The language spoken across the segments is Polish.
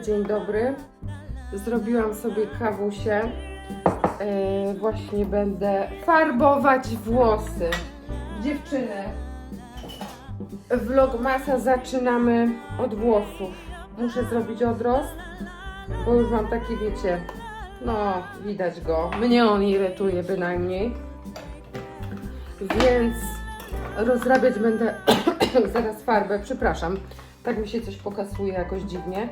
dzień dobry. Zrobiłam sobie kawusię. E, właśnie będę farbować włosy. Dziewczyny, vlogmasa zaczynamy od włosów. Muszę zrobić odrost, bo już mam taki, wiecie, no widać go. Mnie on irytuje bynajmniej. Więc rozrabiać będę zaraz farbę, przepraszam. Tak mi się coś pokasuje jakoś dziwnie.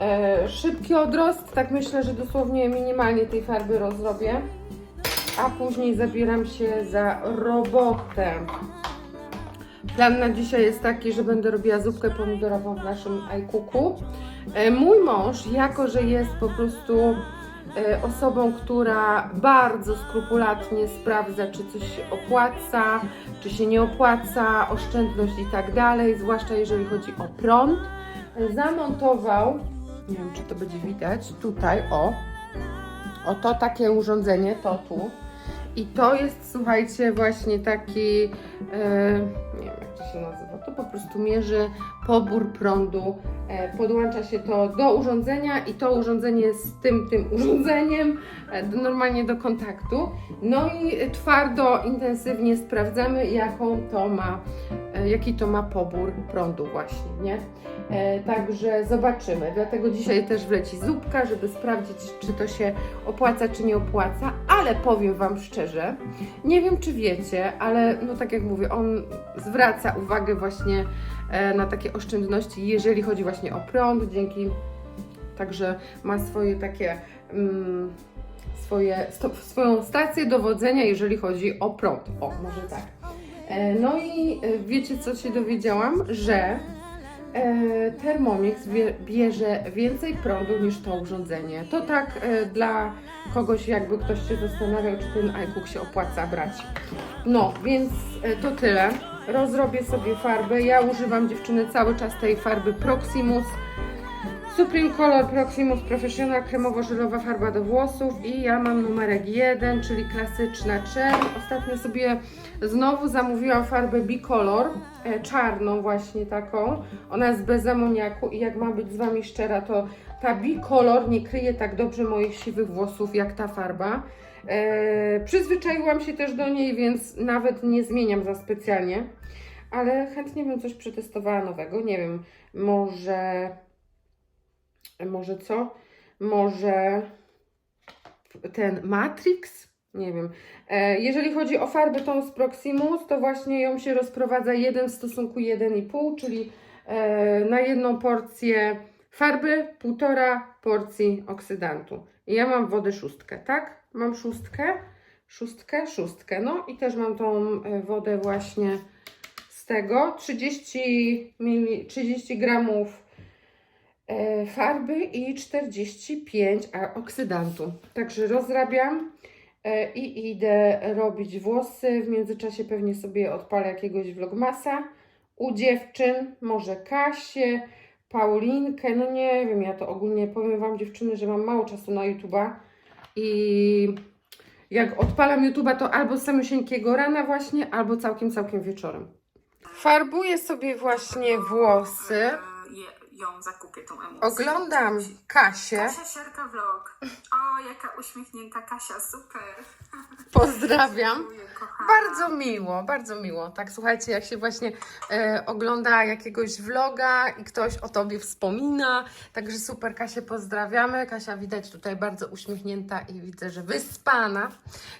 E, szybki odrost, tak myślę, że dosłownie minimalnie tej farby rozrobię. A później zabieram się za robotę. Plan na dzisiaj jest taki, że będę robiła zupkę pomidorową w naszym iCooku. E, Mój mąż, jako że jest po prostu e, osobą, która bardzo skrupulatnie sprawdza, czy coś się opłaca, czy się nie opłaca, oszczędność i tak dalej, zwłaszcza jeżeli chodzi o prąd, zamontował, nie wiem czy to będzie widać, tutaj o, o to takie urządzenie, to tu. I to jest, słuchajcie, właśnie taki, e, nie wiem jak to się nazywa, to po prostu mierzy pobór prądu. E, podłącza się to do urządzenia i to urządzenie z tym, tym urządzeniem e, do, normalnie do kontaktu. No i twardo, intensywnie sprawdzamy, jaką to ma, e, jaki to ma pobór prądu właśnie, nie? E, Także zobaczymy. Dlatego dzisiaj też wleci zupka, żeby sprawdzić, czy to się opłaca, czy nie opłaca. Ale powiem Wam szczerze, nie wiem, czy wiecie, ale no tak jak mówię, on zwraca uwagę właśnie e, na takie oszczędności, jeżeli chodzi właśnie o prąd. Dzięki także ma swoje takie. Mm, swoje, sto, swoją stację dowodzenia, jeżeli chodzi o prąd. O, może tak. E, No i wiecie, co się dowiedziałam? Że Thermomix bie- bierze więcej prądu niż to urządzenie. To tak e, dla kogoś, jakby ktoś się zastanawiał, czy ten iCook się opłaca brać. No, więc e, to tyle. Rozrobię sobie farbę. Ja używam dziewczyny cały czas tej farby Proximus. Supreme Color Proximus Professional kremowo-żelowa farba do włosów i ja mam numerek 1, czyli klasyczna czerń. Ostatnio sobie znowu zamówiłam farbę Bicolor, e, czarną właśnie taką. Ona jest bez amoniaku i jak mam być z Wami szczera, to ta Bicolor nie kryje tak dobrze moich siwych włosów jak ta farba. E, przyzwyczaiłam się też do niej, więc nawet nie zmieniam za specjalnie. Ale chętnie bym coś przetestowała nowego. Nie wiem, może może co? Może ten Matrix? Nie wiem. E, Jeżeli chodzi o farbę tą z Proximus, to właśnie ją się rozprowadza 1 w stosunku 1,5, czyli e, na jedną porcję farby półtora porcji oksydantu. I ja mam wodę szóstkę, tak? Mam szóstkę, szóstkę, szóstkę. No i też mam tą e, wodę właśnie z tego. 30, mili, 30 gramów farby i 45 a, oksydantu. Także rozrabiam e, i idę robić włosy. W międzyczasie pewnie sobie odpalę jakiegoś vlogmasa. U dziewczyn, może Kasię, Paulinkę, no nie wiem, ja to ogólnie powiem Wam dziewczyny, że mam mało czasu na YouTube'a i jak odpalam YouTube'a to albo z samysieńkiego rana właśnie, albo całkiem, całkiem wieczorem. Farbuję sobie właśnie włosy. Ją zakupię tą emocję. Oglądam Kasię. Kasia Siarka Vlog. O, jaka uśmiechnięta Kasia, super. Pozdrawiam. Dziękuję, kochana. Bardzo miło, bardzo miło. Tak, słuchajcie, jak się właśnie e, ogląda jakiegoś vloga i ktoś o tobie wspomina. Także super, Kasię pozdrawiamy. Kasia widać tutaj bardzo uśmiechnięta i widzę, że wyspana.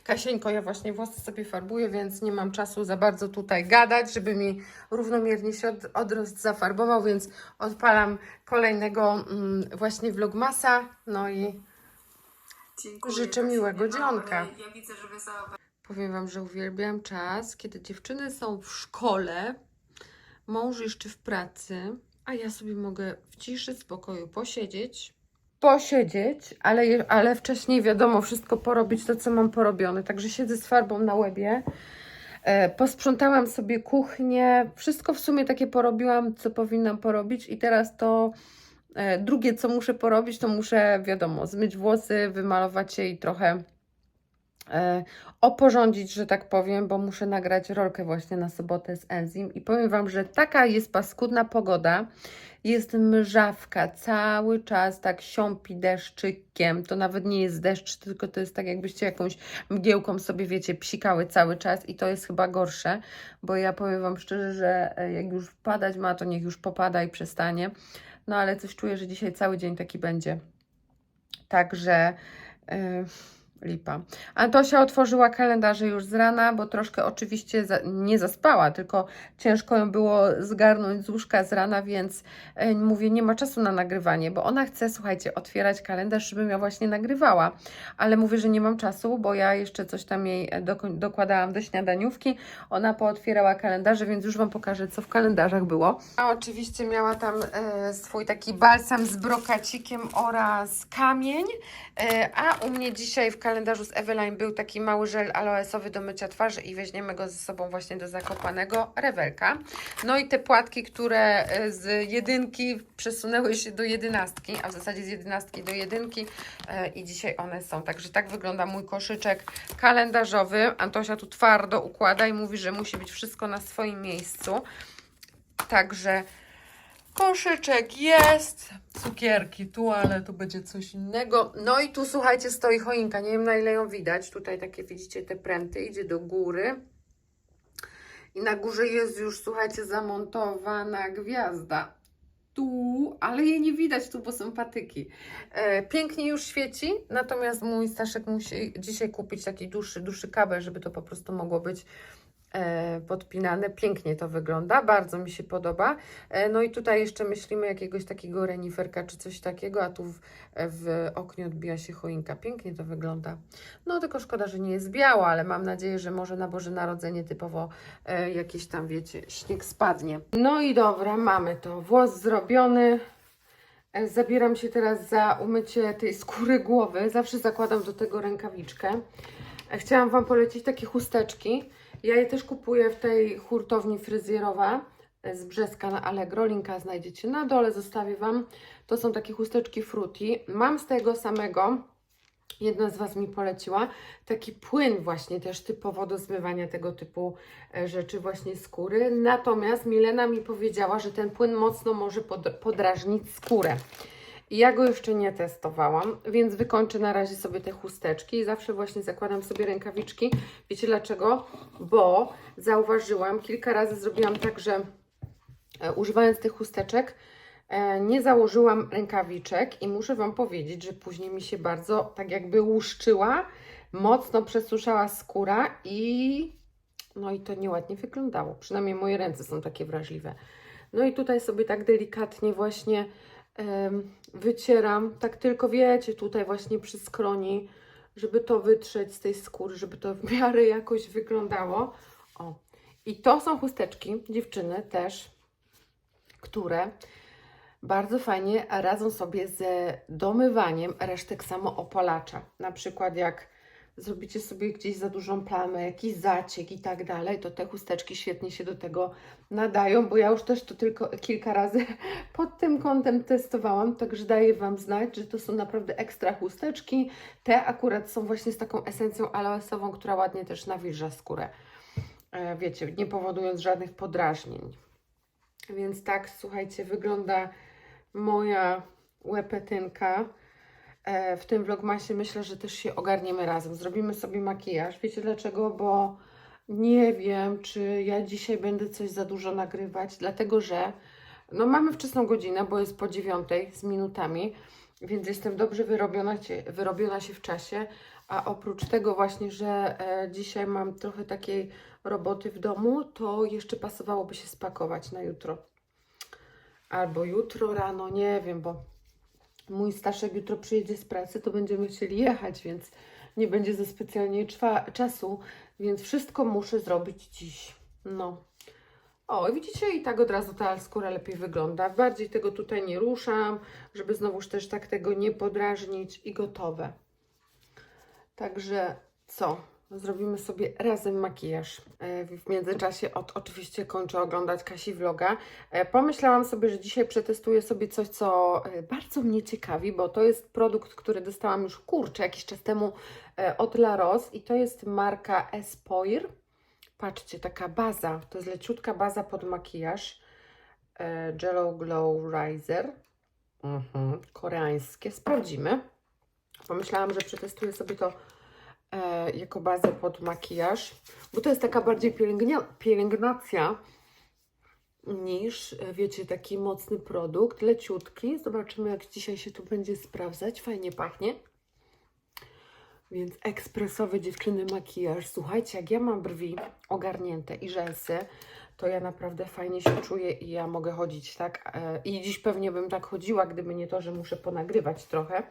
Kasieńko, ja właśnie włosy sobie farbuję, więc nie mam czasu za bardzo tutaj gadać, żeby mi równomiernie się od, odrost zafarbował, więc odpalam kolejnego mm, właśnie vlogmasa. No i Dziękuję, życzę miłego dzionka. Ja widzę, że za Powiem Wam, że uwielbiam czas, kiedy dziewczyny są w szkole, mąż jeszcze w pracy, a ja sobie mogę w ciszy, spokoju posiedzieć. Posiedzieć, ale, ale wcześniej wiadomo, wszystko porobić to, co mam porobione. Także siedzę z farbą na łebie. E, posprzątałam sobie kuchnię. Wszystko w sumie takie porobiłam, co powinnam porobić, i teraz to e, drugie, co muszę porobić, to muszę, wiadomo, zmyć włosy, wymalować je i trochę oporządzić, że tak powiem, bo muszę nagrać rolkę właśnie na sobotę z Enzim i powiem Wam, że taka jest paskudna pogoda, jest mrzawka, cały czas tak siąpi deszczykiem, to nawet nie jest deszcz, tylko to jest tak jakbyście jakąś mgiełką sobie, wiecie, psikały cały czas. I to jest chyba gorsze, bo ja powiem Wam szczerze, że e, jak już padać ma, to niech już popada i przestanie, no ale coś czuję, że dzisiaj cały dzień taki będzie. Także yy, lipa. Antosia otworzyła kalendarze już z rana, bo troszkę oczywiście za, nie zaspała, tylko ciężko ją było zgarnąć z łóżka z rana, więc yy, mówię, nie ma czasu na nagrywanie, bo ona chce, słuchajcie, otwierać kalendarz, żebym ja właśnie nagrywała, ale mówię, że nie mam czasu, bo ja jeszcze coś tam jej e, doko- dokładałam do śniadaniówki, ona pootwierała kalendarze, więc już Wam pokażę, co w kalendarzach było. A oczywiście miała tam e, swój taki balsam z brokacikiem oraz kamień, e, a u mnie dzisiaj w kalendarzu z Eveline był taki mały żel aloesowy do mycia twarzy i weźmiemy go ze sobą właśnie do Zakopanego, rewelka. No i te płatki, które e, z jedynki przesunęły się do jedenastki, a w zasadzie z jedenastki do jedynki e, i dzisiaj one są. Także tak wygląda mój koszyczek kalendarzowy. Antosia tu twardo układa i mówi, że musi być wszystko na swoim miejscu. Także koszyczek jest, cukierki tu, ale tu będzie coś innego. No i tu słuchajcie, stoi choinka. Nie wiem na ile ją widać. Tutaj takie widzicie te pręty, idzie do góry. I na górze jest już, słuchajcie, zamontowana gwiazda. Tu, ale jej nie widać tu, bo są patyki. E, pięknie już świeci, natomiast mój Staszek musi dzisiaj kupić taki dłuższy, dłuższy kabel, żeby to po prostu mogło być podpinane. Pięknie to wygląda, bardzo mi się podoba. E, no i tutaj jeszcze myślimy jakiegoś takiego reniferka czy coś takiego, a tu w, w oknie odbija się choinka. Pięknie to wygląda. No tylko szkoda, że nie jest biała, ale mam nadzieję, że może na Boże Narodzenie typowo e, jakiś tam, wiecie, śnieg spadnie. No i dobra, mamy to. Włos zrobiony. E, Zabieram się teraz za umycie tej skóry głowy. Zawsze zakładam do tego rękawiczkę. E, Chciałam Wam polecić takie chusteczki. Ja je też kupuję w tej hurtowni fryzjerowa e, z Brzeska na Allegro. Linka znajdziecie na dole, zostawię Wam. To są takie chusteczki frutti. Mam z tego samego, jedna z Was mi poleciła, taki płyn właśnie też typowo do zmywania tego typu e, rzeczy właśnie skóry. Natomiast Milena mi powiedziała, że ten płyn mocno może pod, podrażnić skórę. Ja go jeszcze nie testowałam, więc wykończę na razie sobie te chusteczki i zawsze właśnie zakładam sobie rękawiczki. Wiecie dlaczego? Bo zauważyłam, kilka razy zrobiłam tak, że e, używając tych chusteczek e, nie założyłam rękawiczek i muszę Wam powiedzieć, że później mi się bardzo tak jakby łuszczyła, mocno przesuszała skóra i no i to nieładnie wyglądało. Przynajmniej moje ręce są takie wrażliwe. No i tutaj sobie tak delikatnie właśnie wycieram, tak tylko wiecie, tutaj właśnie przy skroni, żeby to wytrzeć z tej skóry, żeby to w miarę jakoś wyglądało. O. I to są chusteczki, dziewczyny też, które bardzo fajnie radzą sobie ze domywaniem resztek samoopalacza. Na przykład jak zrobicie sobie gdzieś za dużą plamę, jakiś zaciek i tak dalej, to te chusteczki świetnie się do tego nadają, bo ja już też to tylko kilka razy pod tym kątem testowałam, także daję Wam znać, że to są naprawdę ekstra chusteczki. Te akurat są właśnie z taką esencją aloesową, która ładnie też nawilża skórę. E, Wiecie, nie powodując żadnych podrażnień. Więc tak, słuchajcie, wygląda moja łepetynka. E, W tym vlogmasie myślę, że też się ogarniemy razem. Zrobimy sobie makijaż. Wiecie dlaczego? Bo nie wiem, czy ja dzisiaj będę coś za dużo nagrywać, dlatego że no mamy wczesną godzinę, bo jest po dziewiątej z minutami, więc jestem dobrze wyrobiona, wyrobiona się w czasie. A oprócz tego właśnie, że e, dzisiaj mam trochę takiej roboty w domu, to jeszcze pasowałoby się spakować na jutro. Albo jutro rano, nie wiem, bo mój Staszek jutro przyjedzie z pracy, to będziemy chcieli jechać, więc nie będzie za specjalnie czasu, więc wszystko muszę zrobić dziś. No. O, widzicie, i tak od razu ta skóra lepiej wygląda. Bardziej tego tutaj nie ruszam, żeby znowuż też tak tego nie podrażnić i gotowe. Także co? Zrobimy sobie razem makijaż. E, W międzyczasie od, oczywiście kończę oglądać Kasi vloga. E, Pomyślałam sobie, że dzisiaj przetestuję sobie coś, co e, bardzo mnie ciekawi, bo to jest produkt, który dostałam już kurczę jakiś czas temu od La Rose i to jest marka Espoir. Patrzcie, taka baza, to jest leciutka baza pod makijaż. Jello Glow Riser. Mhm, koreańskie. Sprawdzimy. Pomyślałam, że przetestuję sobie to e, jako bazę pod makijaż, bo to jest taka bardziej pielęgnacja niż, e, wiecie, taki mocny produkt, leciutki. Zobaczymy, jak dzisiaj się tu będzie sprawdzać. Fajnie pachnie. Więc ekspresowy dziewczyny makijaż. Słuchajcie, jak ja mam brwi ogarnięte i rzęsy, to ja naprawdę fajnie się czuję i ja mogę chodzić tak. E, I dziś pewnie bym tak chodziła, gdyby nie to, że muszę ponagrywać trochę.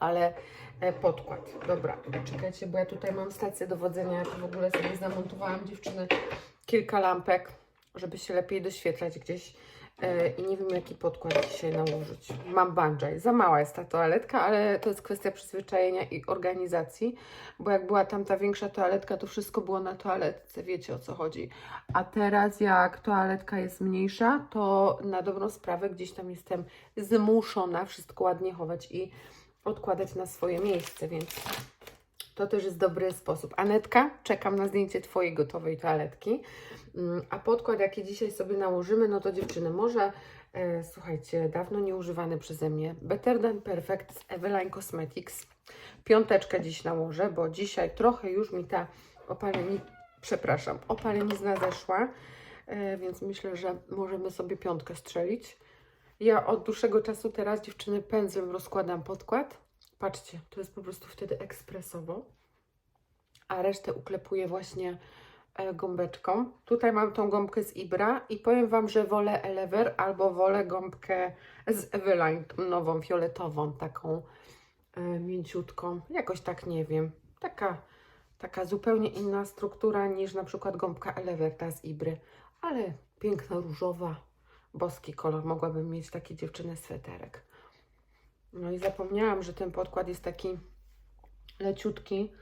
Ale e, podkład. Dobra, czekajcie, bo ja tutaj mam stację dowodzenia. Ja w ogóle sobie zamontowałam dziewczyny kilka lampek, żeby się lepiej doświetlać gdzieś. E, I nie wiem, jaki podkład dzisiaj nałożyć. Mam banjaj. Za mała jest ta toaletka, ale to jest kwestia przyzwyczajenia i organizacji, bo jak była tam ta większa toaletka, to wszystko było na toaletce. Wiecie o co chodzi. A teraz, jak toaletka jest mniejsza, to na dobrą sprawę gdzieś tam jestem zmuszona wszystko ładnie chować i odkładać na swoje miejsce, więc to też jest dobry sposób. Anetka, czekam na zdjęcie Twojej gotowej toaletki. Mm, A podkład, jaki dzisiaj sobie nałożymy, no to dziewczyny, może e, słuchajcie, dawno nieużywany przeze mnie Better Than Perfect z Eveline Cosmetics. Piąteczkę dziś nałożę, bo dzisiaj trochę już mi ta opalenizna, przepraszam, opalenizna zeszła, e, więc myślę, że możemy sobie piątkę strzelić. Ja od dłuższego czasu teraz dziewczyny pędzlem rozkładam podkład. Patrzcie, to jest po prostu wtedy ekspresowo. A resztę uklepuję właśnie e, gąbeczką. Tutaj mam tą gąbkę z Ibra i powiem Wam, że wolę Elever albo wolę gąbkę z Eveline, nową, fioletową, taką e, mięciutką. Jakoś tak nie wiem. Taka, taka zupełnie inna struktura niż na przykład gąbka Elever, ta z Ibry. Ale piękna, różowa, boski kolor. Mogłabym mieć taki dziewczynę sweterek. No i zapomniałam, że ten podkład jest taki leciutki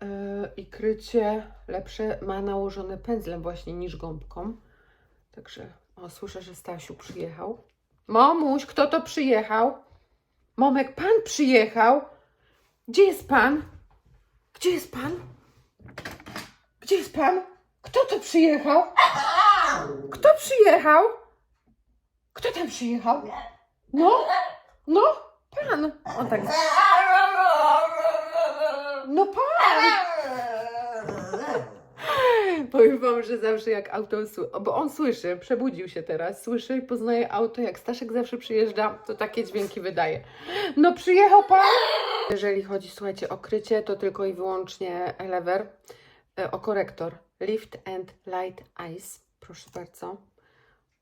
yy, i krycie lepsze ma nałożone pędzlem właśnie niż gąbką. Także, o, słyszę, że Stasiu przyjechał. Momuś, kto to przyjechał? Momek, pan przyjechał. Gdzie jest pan? Gdzie jest pan? Gdzie jest pan? Kto to przyjechał? Kto przyjechał? Kto tam przyjechał? No, no, pan. On tak. No pan. Powiem wam, że zawsze jak auto, bo on słyszy, przebudził się teraz, słyszy i poznaje auto, jak Staszek zawsze przyjeżdża, to takie dźwięki wydaje. No przyjechał pan. Jeżeli chodzi, słuchajcie, o krycie, to tylko i wyłącznie Elever, e, o korektor Lift and Light Eyes, proszę bardzo.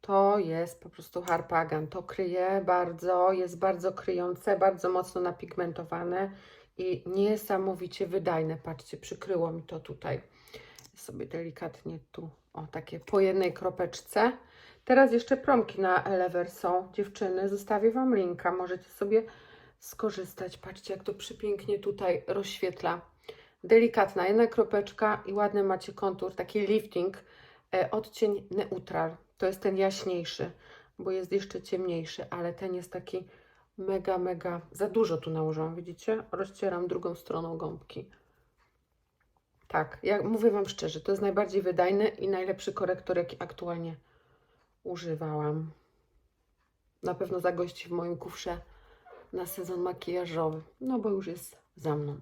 To jest po prostu harpagan. To kryje bardzo, jest bardzo kryjące, bardzo mocno napigmentowane i niesamowicie wydajne. Patrzcie, przykryło mi to tutaj. Sobie delikatnie tu, o takie po jednej kropeczce. Teraz jeszcze promki na Elever są. Dziewczyny, zostawię Wam linka, możecie sobie skorzystać. Patrzcie, jak to przepięknie tutaj rozświetla. Delikatna jedna kropeczka i ładny macie kontur, taki lifting, e, odcień neutral. To jest ten jaśniejszy, bo jest jeszcze ciemniejszy, ale ten jest taki mega, mega. Za dużo tu nałożyłam, widzicie? Rozcieram drugą stroną gąbki. Tak, ja mówię Wam szczerze, to jest najbardziej wydajny i najlepszy korektor, jaki aktualnie używałam. Na pewno zagości w moim kufrze na sezon makijażowy, no bo już jest za mną.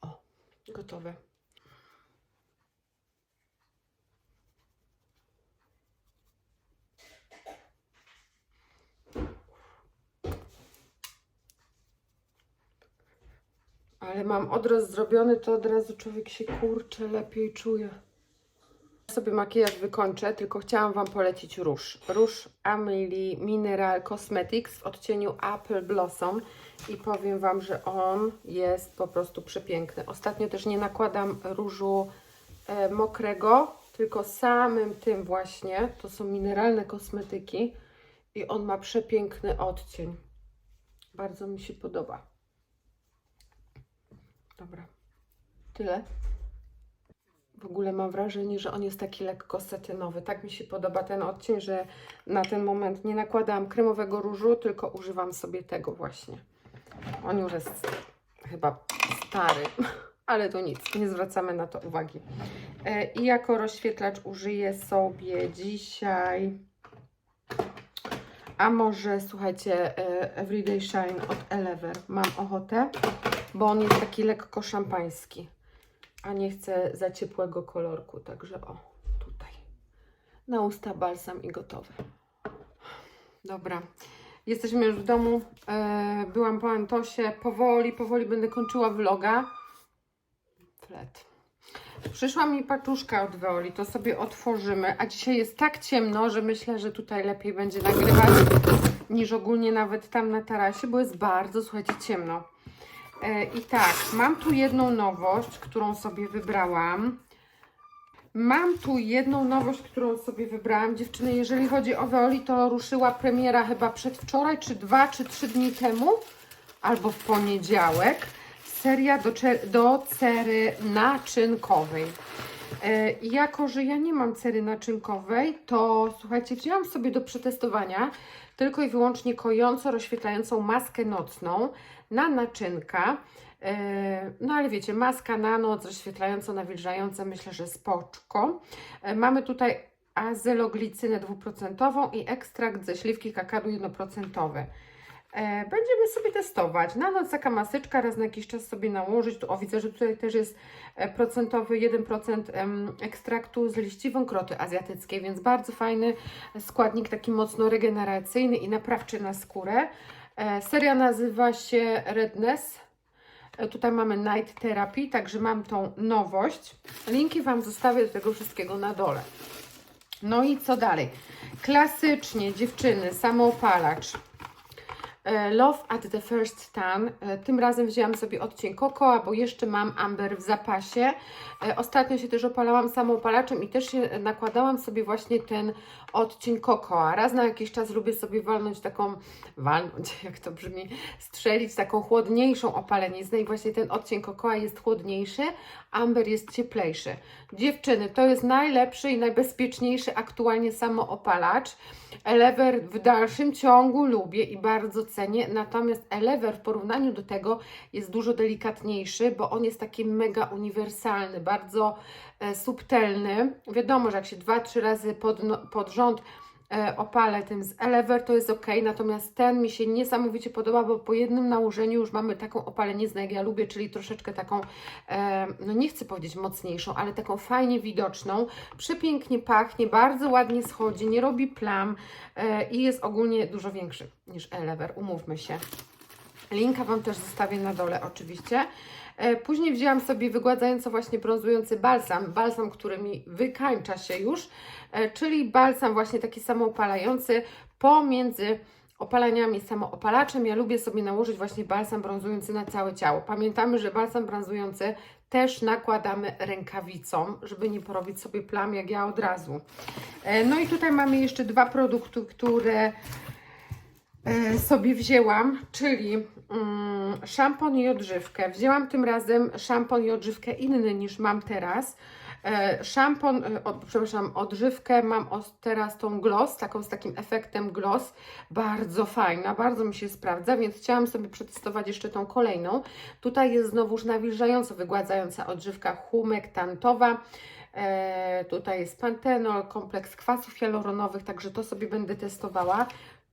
O, gotowe. Ale mam odrost zrobiony, to od razu człowiek się kurczę lepiej czuje. Sobie makijaż wykończę, tylko chciałam Wam polecić róż. Róż Amelie Mineral Cosmetics w odcieniu Apple Blossom i powiem Wam, że on jest po prostu przepiękny. Ostatnio też nie nakładam różu e, mokrego, tylko samym tym właśnie. To są mineralne kosmetyki i on ma przepiękny odcień. Bardzo mi się podoba. Dobra. Tyle. W ogóle mam wrażenie, że on jest taki lekko satynowy. Tak mi się podoba ten odcień, że na ten moment nie nakładałam kremowego różu, tylko używam sobie tego właśnie. On już jest chyba stary, ale to nic, nie zwracamy na to uwagi. E, I jako rozświetlacz użyję sobie dzisiaj, a może słuchajcie, e, Everyday Shine od Elever. Mam ochotę, bo on jest taki lekko szampański, a nie chcę za ciepłego kolorku, także o, tutaj. Na usta balsam i gotowe. Dobra, jesteśmy już w domu. E, byłam po Antosie. Powoli, powoli będę kończyła vloga. Flet. Przyszła mi paczuszka od Weoli, to sobie otworzymy. A dzisiaj jest tak ciemno, że myślę, że tutaj lepiej będzie nagrywać niż ogólnie nawet tam na tarasie, bo jest bardzo, słuchajcie, ciemno. E, I tak, mam tu jedną nowość, którą sobie wybrałam. Mam tu jedną nowość, którą sobie wybrałam. Dziewczyny, jeżeli chodzi o Weoli, to ruszyła premiera chyba przedwczoraj, czy dwa, czy trzy dni temu, albo w poniedziałek. Seria do, do cery naczynkowej. E, jako, że ja nie mam cery naczynkowej, to słuchajcie, wzięłam sobie do przetestowania tylko i wyłącznie kojąco rozświetlającą maskę nocną na naczynka. E, No ale wiecie, maska na noc, rozświetlająco nawilżająca, myślę, że spoczko. E, Mamy tutaj azyloglicynę dwuprocentową i ekstrakt ze śliwki kakadu jednoprocentowy. E, Będziemy sobie testować. Na noc taka maseczka, raz na jakiś czas sobie nałożyć. Tu, o, widzę, że tutaj też jest procentowy 1% em, ekstraktu z liści wąkroty azjatyckiej, więc bardzo fajny składnik, taki mocno regeneracyjny i naprawczy na skórę. E, Seria nazywa się Redness. E, Tutaj mamy Night Therapy, także mam tą nowość. Linki Wam zostawię do tego wszystkiego na dole. No i co dalej? Klasycznie dziewczyny, samoopalacz. E, Love at the First Tan. Tym razem wzięłam sobie odcień kokoa, bo jeszcze mam amber w zapasie. Ostatnio się też opalałam samoopalaczem i też nakładałam sobie właśnie ten odcień kokoa. Raz na jakiś czas lubię sobie walnąć taką, walnąć, jak to brzmi, strzelić taką chłodniejszą opaleniznę i właśnie ten odcień kokoa jest chłodniejszy, amber jest cieplejszy. Dziewczyny, to jest najlepszy i najbezpieczniejszy aktualnie samoopalacz. Elever w dalszym ciągu lubię i bardzo cenię, natomiast Elever w porównaniu do tego jest dużo delikatniejszy, bo on jest taki mega uniwersalny, bardzo subtelny. Wiadomo, że jak się dwa, trzy razy pod, no, pod rząd e, opalę tym z Elever, to jest ok, natomiast ten mi się niesamowicie podoba, bo po jednym nałożeniu już mamy taką opaleniznę, jak ja lubię, czyli troszeczkę taką, e, no nie chcę powiedzieć mocniejszą, ale taką fajnie widoczną, przepięknie pachnie, bardzo ładnie schodzi, nie robi plam e, i jest ogólnie dużo większy niż Elever, umówmy się. Linka Wam też zostawię na dole oczywiście. E, Później wzięłam sobie wygładzająco właśnie brązujący balsam, balsam, który mi wykańcza się już, e, czyli balsam właśnie taki samoopalający pomiędzy opalaniami samoopalaczem. Ja lubię sobie nałożyć właśnie balsam brązujący na całe ciało. Pamiętamy, że balsam brązujący też nakładamy rękawicą, żeby nie porobić sobie plam jak ja od razu. E, No i tutaj mamy jeszcze dwa produkty, które sobie wzięłam, czyli mm, szampon i odżywkę. Wzięłam tym razem szampon i odżywkę inny niż mam teraz. E, Szampon, e, przepraszam, odżywkę mam teraz tą gloss, taką z takim efektem gloss, bardzo fajna, bardzo mi się sprawdza, więc chciałam sobie przetestować jeszcze tą kolejną. Tutaj jest znowuż nawilżająco wygładzająca odżywka humektantowa. E, tutaj jest pantenol, kompleks kwasów hialuronowych, także to sobie będę testowała.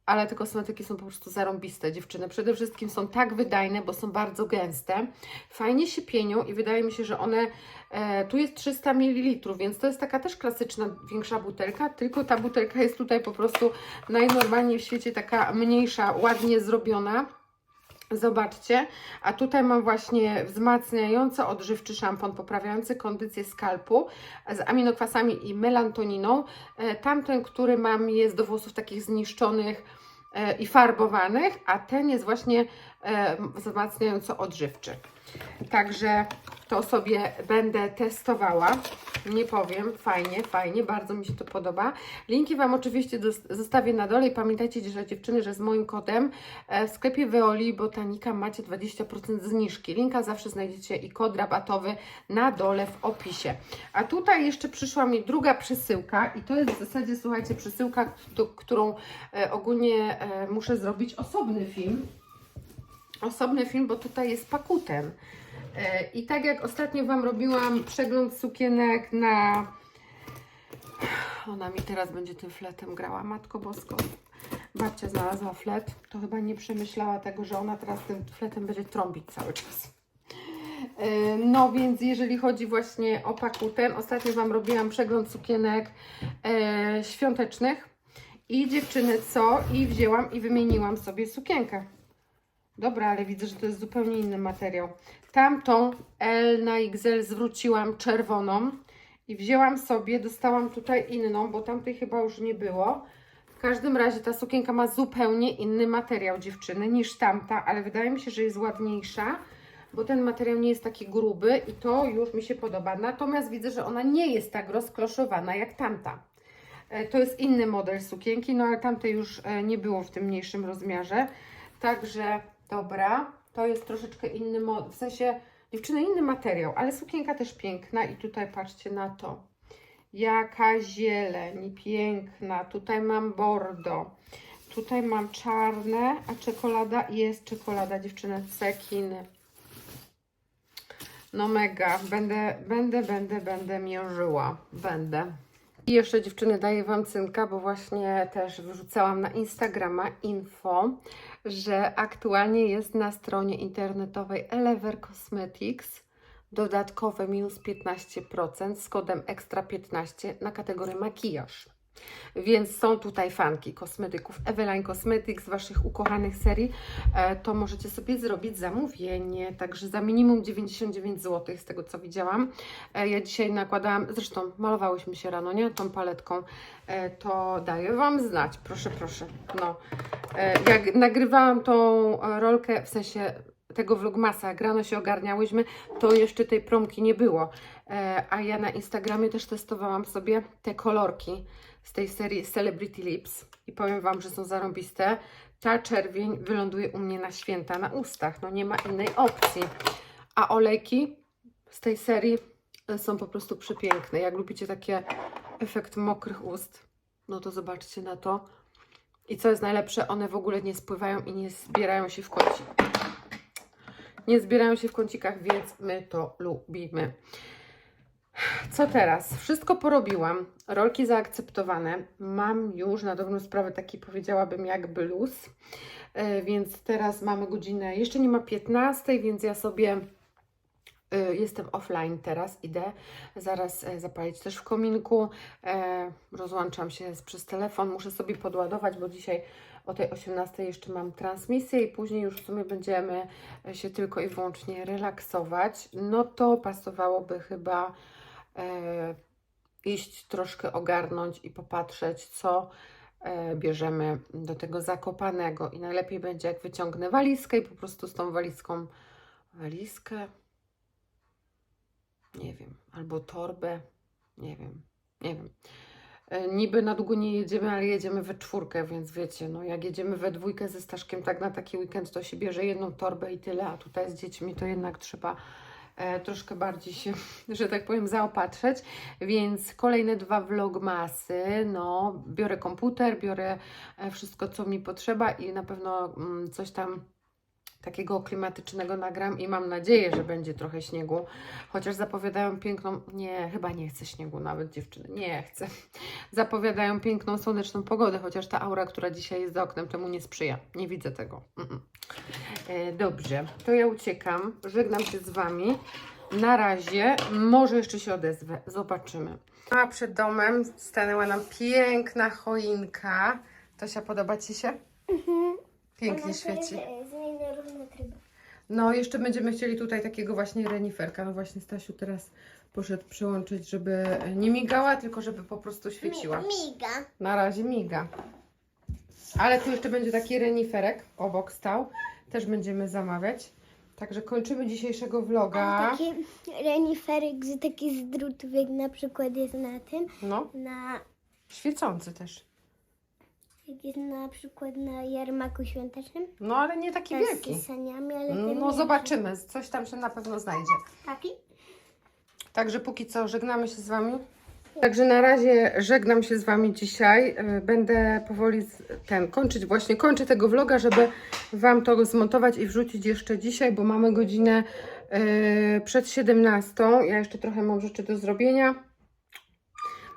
Ale te kosmetyki są po prostu zarąbiste, dziewczyny. Przede wszystkim są tak wydajne, bo są bardzo gęste. Fajnie się pienią i wydaje mi się, że one. E, tu jest 300 ml, więc to jest taka też klasyczna, większa butelka, tylko ta butelka jest tutaj po prostu najnormalniej w świecie taka mniejsza, ładnie zrobiona. Zobaczcie, a tutaj mam właśnie wzmacniający odżywczy szampon, poprawiający kondycję skalpu z aminokwasami i melantoniną. E, Tamten, który mam jest do włosów takich zniszczonych e, i farbowanych, a ten jest właśnie e, wzmacniająco odżywczy. Także to sobie będę testowała. Nie powiem, fajnie, fajnie, bardzo mi się to podoba. Linki Wam oczywiście zostawię na dole i pamiętajcie, że dziewczyny, że z moim kodem e, w sklepie Veoli Botanika macie 20% zniżki. Linka zawsze znajdziecie i kod rabatowy na dole w opisie. A tutaj jeszcze przyszła mi druga przesyłka i to jest w zasadzie, słuchajcie, przesyłka, którą e, ogólnie e, muszę zrobić osobny film. Osobny film, bo tutaj jest pakutem. E, I tak jak ostatnio Wam robiłam przegląd sukienek na... Ona mi teraz będzie tym fletem grała, Matko Bosko. Babcia znalazła flet, to chyba nie przemyślała tego, że ona teraz tym fletem będzie trąbić cały czas. E, No więc jeżeli chodzi właśnie o pakutem, ostatnio Wam robiłam przegląd sukienek e, świątecznych i dziewczyny co? I wzięłam i wymieniłam sobie sukienkę. Dobra, ale widzę, że to jest zupełnie inny materiał. Tamtą L na XL zwróciłam czerwoną i wzięłam sobie, dostałam tutaj inną, bo tamtej chyba już nie było. W każdym razie ta sukienka ma zupełnie inny materiał dziewczyny niż tamta, ale wydaje mi się, że jest ładniejsza, bo ten materiał nie jest taki gruby i to już mi się podoba. Natomiast widzę, że ona nie jest tak rozkloszowana jak tamta. E, To jest inny model sukienki, no ale tamtej już e, nie było w tym mniejszym rozmiarze. Także dobra, to jest troszeczkę inny w sensie dziewczyny inny materiał, ale sukienka też piękna i tutaj patrzcie na to. Jaka zieleń, piękna. Tutaj mam bordo. Tutaj mam czarne, a czekolada jest czekolada dziewczyny cekiny. No mega, będę, będę, będę, będę mierzyła, będę. I jeszcze dziewczyny daję Wam cynka, bo właśnie też wrzucałam na Instagrama info, że aktualnie jest na stronie internetowej Elever Cosmetics dodatkowe minus 15% z kodem ekstra 15 na kategorię makijaż. Więc są tutaj fanki kosmetyków Eveline Cosmetics, Waszych ukochanych serii, e, to możecie sobie zrobić zamówienie, także za minimum 99 zł z tego co widziałam. E, Ja dzisiaj nakładałam, zresztą malowałyśmy się rano, nie? Tą paletką, E, to daję Wam znać, proszę, proszę. No, jak nagrywałam tą rolkę, w sensie tego vlogmasa, jak rano się ogarniałyśmy, to jeszcze tej promki nie było. A ja na Instagramie też testowałam sobie te kolorki z tej serii Celebrity Lips i powiem Wam, że są zarąbiste. Ta czerwień wyląduje u mnie na święta, na ustach, no nie ma innej opcji. A olejki z tej serii e, są po prostu przepiękne. Jak lubicie takie efekt mokrych ust, no to zobaczcie na to. I co jest najlepsze, one w ogóle nie spływają i nie zbierają się w kąci. Nie zbierają się w kącikach, więc my to lubimy. Co teraz? Wszystko porobiłam. Rolki zaakceptowane. Mam już na dobrą sprawę taki powiedziałabym jakby luz. E, Więc teraz mamy godzinę, jeszcze nie ma 15, więc ja sobie y, jestem offline teraz, idę zaraz e, zapalić też w kominku. E, rozłączam się przez telefon, muszę sobie podładować, bo dzisiaj o tej 18 jeszcze mam transmisję i później już w sumie będziemy się tylko i wyłącznie relaksować. No to pasowałoby chyba e, iść troszkę ogarnąć i popatrzeć, co e, bierzemy do tego zakopanego. I najlepiej będzie, jak wyciągnę walizkę i po prostu z tą walizką walizkę, nie wiem, albo torbę, nie wiem, nie wiem. E, Niby na długo nie jedziemy, ale jedziemy we czwórkę, więc wiecie, no jak jedziemy we dwójkę ze Staszkiem tak na taki weekend, to się bierze jedną torbę i tyle, a tutaj z dziećmi to jednak trzeba e, troszkę bardziej się, że tak powiem, zaopatrzeć, więc kolejne dwa vlogmasy, no biorę komputer, biorę e, wszystko, co mi potrzeba i na pewno mm, coś tam takiego klimatycznego nagram i mam nadzieję, że będzie trochę śniegu, chociaż zapowiadają piękną, nie, chyba nie chcę śniegu nawet dziewczyny, nie chcę, zapowiadają piękną, słoneczną pogodę, chociaż ta aura, która dzisiaj jest za oknem, temu nie sprzyja, nie widzę tego. Mm-mm. E, dobrze, to ja uciekam, żegnam się z Wami, na razie, może jeszcze się odezwę, zobaczymy. A przed domem stanęła nam piękna choinka, Tosia, podoba Ci się? Pięknie świeci. No, jeszcze będziemy chcieli tutaj takiego właśnie reniferka. No właśnie Stasiu teraz poszedł przełączyć, żeby nie migała, tylko żeby po prostu świeciła. Miga. Na razie miga. Ale tu jeszcze będzie taki reniferek obok stał. Też będziemy zamawiać. Także kończymy dzisiejszego vloga. takie renifery, gdzie taki z drutów, jak na przykład jest na tym, No, na, świecący też. Jak jest na przykład na jarmaku świątecznym. No, ale nie taki też wielki. Z saniami, ale ten No, zobaczymy. Coś tam się na pewno znajdzie. Taki? Także póki co żegnamy się z Wami. Także na razie żegnam się z Wami dzisiaj. E, Będę powoli z- ten kończyć, właśnie kończę tego vloga, żeby Wam to zmontować i wrzucić jeszcze dzisiaj, bo mamy godzinę e, przed 17. Ja jeszcze trochę mam rzeczy do zrobienia.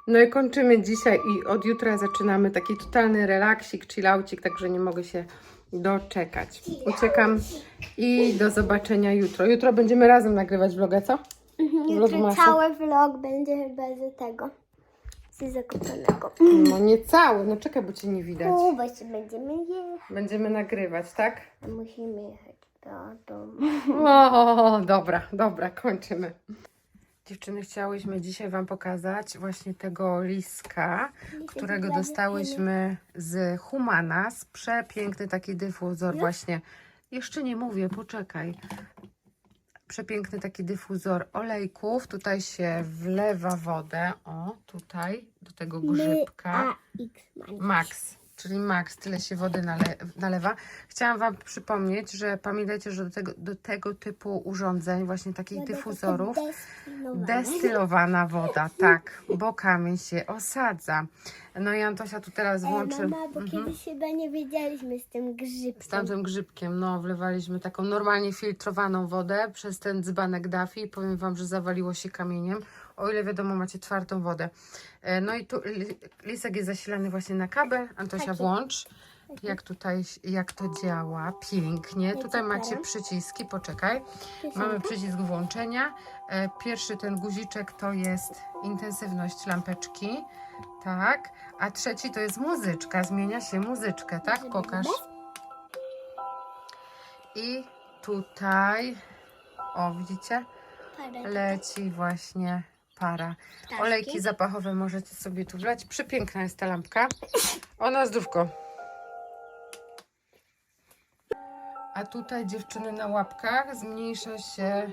No i kończymy dzisiaj i od jutra zaczynamy taki totalny relaksik, chillaucik, także nie mogę się doczekać. Uciekam i do zobaczenia jutro. Jutro będziemy razem nagrywać vloga, co? Mhm, Jutro cały vlog będzie chyba z tego. Z zakopanego. No nie cały, no czekaj, bo cię nie widać. U, jeszcze będziemy jechać. Będziemy nagrywać, tak? Musimy jechać do domu. O, dobra, dobra, kończymy. Dziewczyny, chciałyśmy dzisiaj Wam pokazać właśnie tego liska, którego dostałyśmy z Humanas. Przepiękny taki dyfuzor właśnie. Jeszcze nie mówię, poczekaj. Przepiękny taki dyfuzor olejków. Tutaj się wlewa wodę. O, tutaj, do tego grzybka. Max. Czyli max, tyle się wody nale nalewa. Chciałam Wam przypomnieć, że pamiętajcie, że do tego, do tego typu urządzeń, właśnie takich dyfuzorów, destylowana woda, tak, bo kamień się osadza. No i Antosia tu teraz włączy Ej, mama, bo kiedyś chyba nie wiedzieliśmy z tym grzybkiem. z tamtym grzybkiem, no wlewaliśmy taką normalnie filtrowaną wodę przez ten dzbanek Dafi i powiem Wam, że zawaliło się kamieniem, o ile wiadomo macie twardą wodę. E, No i tu li- lisek jest zasilany właśnie na kabel. Antosia Taki. włącz, jak tutaj, jak to działa, pięknie. Tutaj macie przyciski, poczekaj. Mamy przycisk włączenia. E, Pierwszy ten guziczek to jest intensywność lampeczki, tak, a trzeci to jest muzyczka, zmienia się muzyczkę, tak? Pokaż. I tutaj, o widzicie, leci właśnie para. ptaszki. Olejki zapachowe możecie sobie tu wlać. Przepiękna jest ta lampka. Ona zdrówko. A tutaj dziewczyny na łapkach zmniejsza się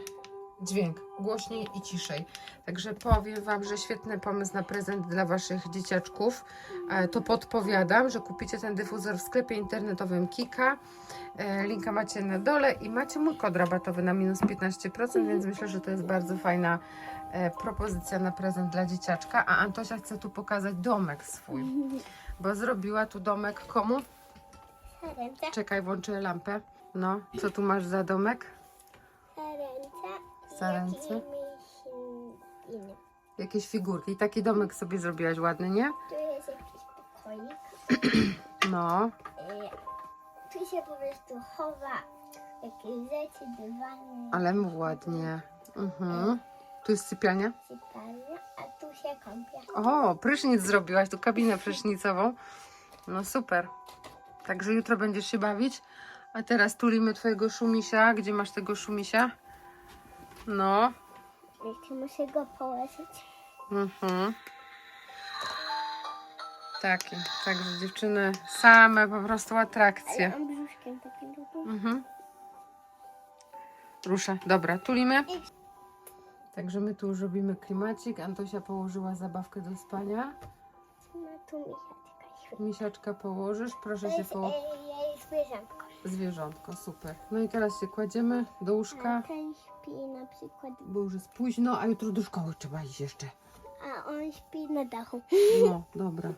dźwięk głośniej i ciszej. Także powiem Wam, że świetny pomysł na prezent dla Waszych dzieciaczków. E, To podpowiadam, że kupicie ten dyfuzor w sklepie internetowym Kika. E, Linka macie na dole i macie mój kod rabatowy na minus 15%, więc myślę, że to jest bardzo fajna propozycja na prezent dla dzieciaczka. A Antosia chce tu pokazać domek swój, bo zrobiła tu domek komu? Ręce, Czekaj, włączę lampę. No, co tu masz za domek? ręce. Sarence. Inny. Jakieś figurki. Taki domek sobie zrobiłaś ładny, nie? Tu jest jakiś pokoik. No, E, Tu się po prostu chowa jakieś rzeczy, dywany, ale ładnie. Mhm. Tu jest sypialnia. sypialnia, a tu się kąpie. O, prysznic zrobiłaś, tu kabinę prysznicową. No super. Także jutro będziesz się bawić. A teraz tulimy twojego szumisia. Gdzie masz tego szumisia? No. Jeszcze muszę go położyć. Mhm. Taki. Także dziewczyny same po prostu atrakcje. Ale on brzuszkiem. Mhm. Ruszę. Dobra, tulimy. Także my tu już robimy klimacik. Antosia położyła zabawkę do spania. Ma tu misiaczka świetna. Misiaczka położysz. To Proszę się jest położyć. e, jej zwierzątko. Zwierzątko, super. No i teraz się kładziemy do A łóżka, ten śpi na przykład, bo już jest późno, a jutro do szkoły trzeba iść jeszcze. a on śpi na dachu. No, dobra.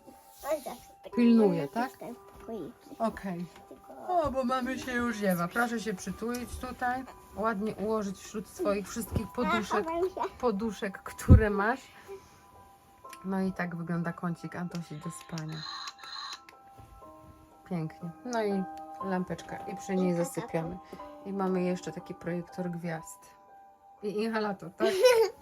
On zawsze tak Pilnuje, tak? pokoiki. Okej. O, bo mamy się już ziewa. Proszę się przytulić tutaj, ładnie ułożyć wśród swoich wszystkich poduszek, poduszek, które masz. No i tak wygląda kącik Antosi do spania. Pięknie. No i lampeczka i przy niej zasypiamy. I mamy jeszcze taki projektor gwiazd. I inhalator, tak?